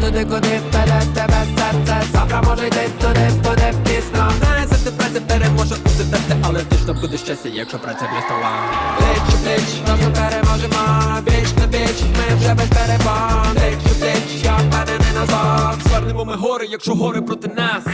Туди, куди вперед тебе серце Завтра може йти туди, буде пізно за ти праця переможе усе терпте Але точно буде щастя, якщо праця для стола бич, у плеч, разом переможемо Віч на віч, ми вже без перебон Плеч у плеч, я впевнений назад Звернемо ми гори, якщо гори проти нас